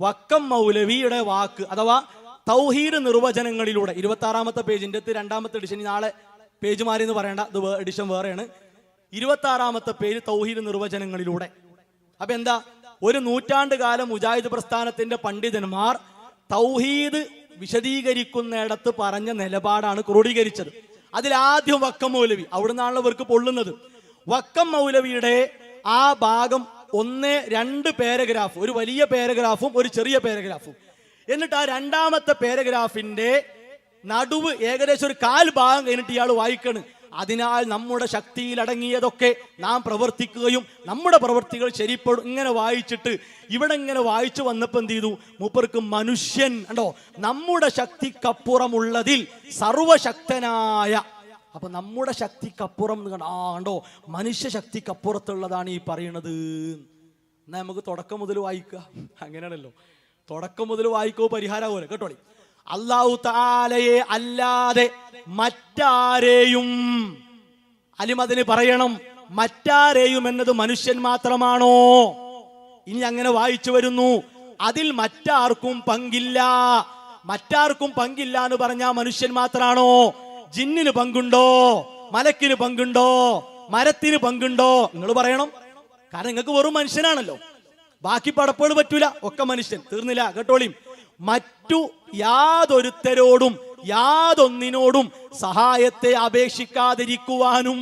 വക്കം മൗലവിയുടെ വാക്ക് അഥവാ തൗഹീദ് നിർവചനങ്ങളിലൂടെ ഇരുപത്തി ആറാമത്തെ പേജിന്റെ ഇത് രണ്ടാമത്തെ എഡിഷൻ നാളെ പേജ് മാറി എന്ന് പറയണ്ട ഇത് എഡിഷൻ വേറെയാണ്. ഇരുപത്തി ആറാമത്തെ പേര് തൗഹീദ് നിർവചനങ്ങളിലൂടെ. അപ്പൊ എന്താ? ഒരു നൂറ്റാണ്ട് കാലം മുജാഹിദ് പ്രസ്ഥാനത്തിന്റെ പണ്ഡിതന്മാർ തൗഹീദ് വിശദീകരിക്കുന്നിടത്ത് പറഞ്ഞ നിലപാടാണ് ക്രോഡീകരിച്ചത്. അതിലാദ്യം വക്കം മൗലവി അവിടുന്നാണല്ലോ ഇവർക്ക് പൊള്ളുന്നത്. വക്കം മൗലവിയുടെ ആ ഭാഗം ഒന്ന് രണ്ട് പാരഗ്രാഫ് ഒരു വലിയ പാരഗ്രാഫും ഒരു ചെറിയ പാരഗ്രാഫും എന്നിട്ട് ആ രണ്ടാമത്തെ പാരഗ്രാഫിന്റെ നടുവ് ഏകദേശം ഒരു കാൽ ഭാഗം കഴിഞ്ഞിട്ട് ഇയാൾ വായിക്കണ്. അതിനാൽ നമ്മുടെ ശക്തിയിൽ അടങ്ങിയതൊക്കെ നാം പ്രവർത്തിക്കുകയും നമ്മുടെ പ്രവർത്തികൾ ശരിപ്പെടും ഇങ്ങനെ വായിച്ചിട്ട് ഇവിടെ ഇങ്ങനെ വായിച്ചു വന്നപ്പോൾ എന്ത് ചെയ്തു? മൂപ്പർക്ക് മനുഷ്യൻ കണ്ടോ? നമ്മുടെ ശക്തിക്കപ്പുറമുള്ളതിൽ സർവശക്തനായ അപ്പൊ നമ്മുടെ ശക്തിക്കപ്പുറം എന്ന് ആ കണ്ടോ? മനുഷ്യ ശക്തിക്കപ്പുറത്തുള്ളതാണ് ഈ പറയണത്. എന്നാ നമുക്ക് തുടക്കം മുതൽ വായിക്കുക അങ്ങനെയാണല്ലോ. തുടക്കം മുതൽ വായിക്കോ പോലെ കേട്ടോളി. അള്ളാഹു താലയെ അല്ലാതെ മറ്റാരെയും അലിമതിന് പറയണം. മറ്റാരെയും എന്നത് മനുഷ്യൻ മാത്രമാണോ? ഇനി അങ്ങനെ വായിച്ചു വരുന്നു. അതിൽ മറ്റാർക്കും പങ്കില്ല. മറ്റാർക്കും പങ്കില്ല എന്ന് പറഞ്ഞാൽ മനുഷ്യൻ മാത്രാണോ? ജിന്നിന് പങ്കുണ്ടോ? മലക്കിന് പങ്കുണ്ടോ? മരത്തിന് പങ്കുണ്ടോ? നിങ്ങൾ പറയണം. കാരണം നിങ്ങൾക്ക് വെറും മനുഷ്യനാണല്ലോ. ബാക്കി പടപ്പുകൾ പറ്റൂല. ഒക്കെ മനുഷ്യൻ. തീർന്നില്ല. കേട്ടോളിയും. മറ്റു യാതൊരുത്തരോടും യാതൊന്നിനോടും സഹായത്തെ അപേക്ഷിക്കാതിരിക്കുവാനും.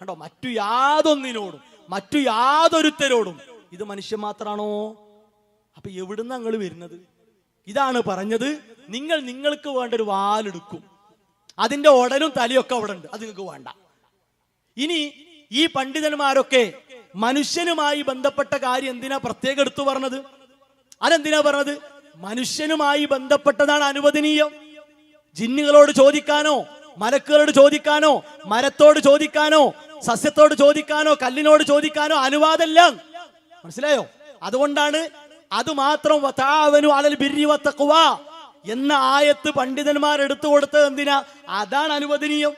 കണ്ടോ? മറ്റു യാതൊന്നിനോടും മറ്റു യാതൊരുത്തരോടും. ഇത് മനുഷ്യൻ മാത്രാണോ? അപ്പൊ എവിടുന്ന് നിങ്ങൾ വരുന്നത്? ഇതാണ് പറഞ്ഞത്. നിങ്ങൾ നിങ്ങൾക്ക് വേണ്ട ഒരു വാലെടുക്കും. അതിന്റെ ഉടലും തലയൊക്കെ അവിടെ ഉണ്ട്. അത് നിങ്ങൾക്ക് വേണ്ട. ഇനി ഈ പണ്ഡിതന്മാരൊക്കെ മനുഷ്യനുമായി ബന്ധപ്പെട്ട കാര്യം എന്തിനാ പ്രത്യേകം എടുത്തു പറഞ്ഞത്? അതെന്തിനാ പറഞ്ഞത്? മനുഷ്യനുമായി ബന്ധപ്പെട്ടതാണ് അനുവദനീയം. ജിന്നുകളോട് ചോദിക്കാനോ മലക്കുകളോട് ചോദിക്കാനോ മരത്തോട് ചോദിക്കാനോ സസ്യത്തോട് ചോദിക്കാനോ കല്ലിനോട് ചോദിക്കാനോ അനുവാദമല്ല. മനസ്സിലായോ? അതുകൊണ്ടാണ് അത് മാത്രം അലൽ എന്ന ആയത്ത് പണ്ഡിതന്മാർ എടുത്തു കൊടുത്തത് എന്തിനാ? അതാണ് അനുവദനീയം.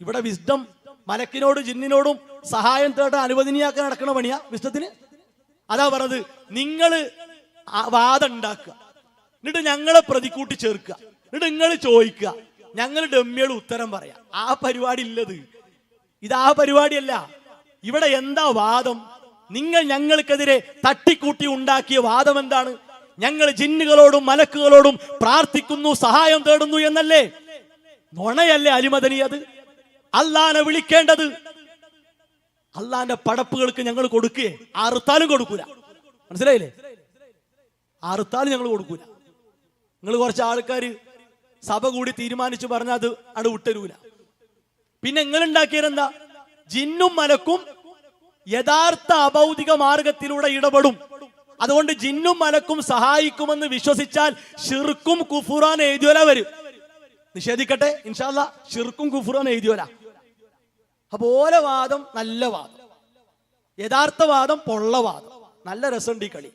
ഇവിടെ വിസ്ഡം മലക്കിനോടും ജിന്നിനോടും സഹായം തേട്ട അനുവദനീയാക്കാൻ നടക്കണ പണിയാ വിസ്ഡത്തിന് അതാ പറഞ്ഞത് നിങ്ങൾ വാദം ഉണ്ടാക്കുക. എന്നിട്ട് ഞങ്ങളെ പ്രതിക്കൂട്ടി ചേർക്കുക. എന്നിട്ട് നിങ്ങൾ ചോദിക്കുക. ഞങ്ങൾ ഡമ്മിയുടെ ഉത്തരം പറയാം. ആ പരിപാടി ഇല്ലത്. ഇത് ആ പരിപാടിയല്ല. ഇവിടെ എന്താ വാദം? നിങ്ങൾ ഞങ്ങൾക്കെതിരെ തട്ടിക്കൂട്ടി ഉണ്ടാക്കിയ വാദം എന്താണ്? ഞങ്ങൾ ജിന്നുകളോടും മലക്കുകളോടും പ്രാർത്ഥിക്കുന്നു സഹായം തേടുന്നു എന്നല്ലേ? നുണയല്ലേ അലിമദനി അത്? അല്ലാനെ വിളിക്കേണ്ടത്? അള്ളാന്റെ പടപ്പുകൾക്ക് ഞങ്ങൾ കൊടുക്കുകയെ അറുത്താലും കൊടുക്കൂല. മനസ്സിലായില്ലേ? അറുത്താലും ഞങ്ങൾ കൊടുക്കൂല. നിങ്ങൾ കുറച്ച് ആൾക്കാർ സഭ കൂടി തീരുമാനിച്ചു പറഞ്ഞാൽ അത് അവിടെ വിട്ടരൂല. പിന്നെ നിങ്ങൾ ഉണ്ടാക്കിയതെന്താ ജിന്നും മലക്കും യഥാർത്ഥ അഭൗതിക മാർഗത്തിലൂടെ ഇടപെടും. അതുകൊണ്ട് ജിന്നും മലക്കും സഹായിക്കുമെന്ന് വിശ്വസിച്ചാൽ ഷിർക്കും കുഫുറാൻ എഴുതിയോല വരും. നിഷേധിക്കട്ടെ? ഇൻഷാല്ല ഷിർക്കും കുഫുറാൻ എഴുതിയോല. അപ്പൊ ഓല വാദം നല്ല വാദം. യഥാർത്ഥ വാദം പൊള്ള വാദം. നല്ല രസമുണ്ട് ഈ കളി.